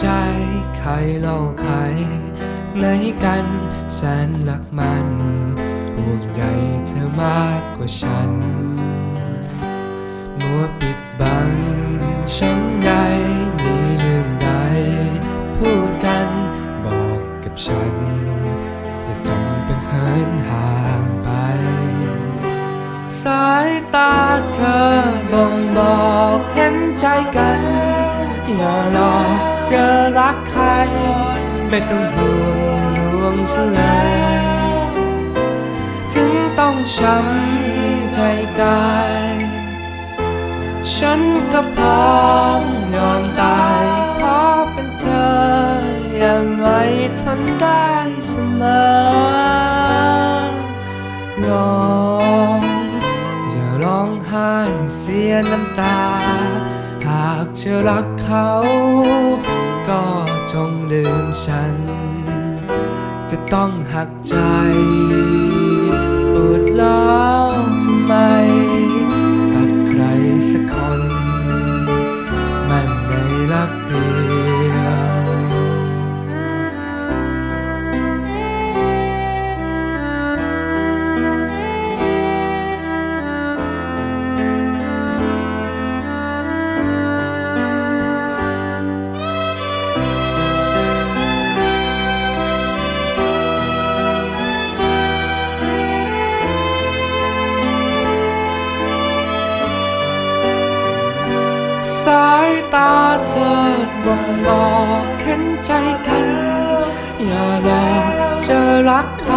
ใจใครเล่าใครไหนกันแสนรักมันห่วงใยเธอมากกว่าฉัน มัวปิดบังช้ำใยมีเรื่องใด พูดกันบอกกับฉัน อย่าทำเป็นเหินห่างไป สายตาเธอบ่งบอกเห็นใจกัน อย่าหลอก จอรักใคร ไม่ต้องห่วงห่วงฉันเลยถึงต้องช้ำใจกาย ฉันก็พร้อมยอมตายเพราะเป็นเธอ อย่างไรทนได้เสมอลองอย่าร้องไห้เสียน้ำตาากเธอรักเขา ก็จงลืมฉัน จะต้องหักใจปวดร้าวายตาเธอบ่งบอกเห็นใจกัน อย่าหลอกเจะรักใคร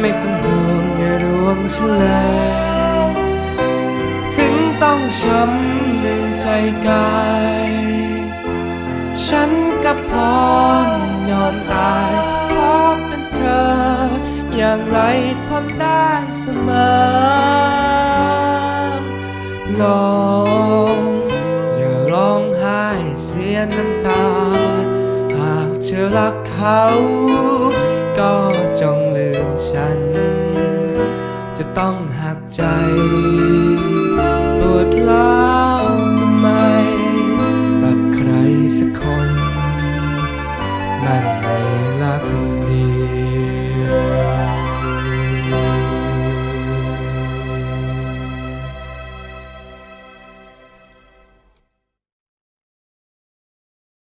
ไม่ต้องห่วงอย่ารวงฉันเลยถึงต้องช้ำใจกาย ฉันก็พร้อมยอมตายเพราะเป็นเธอ อย่างไรทนได้เสมอ ตา หากเธอรักเขา ก็จงลืมฉัน จะต้องหักใจ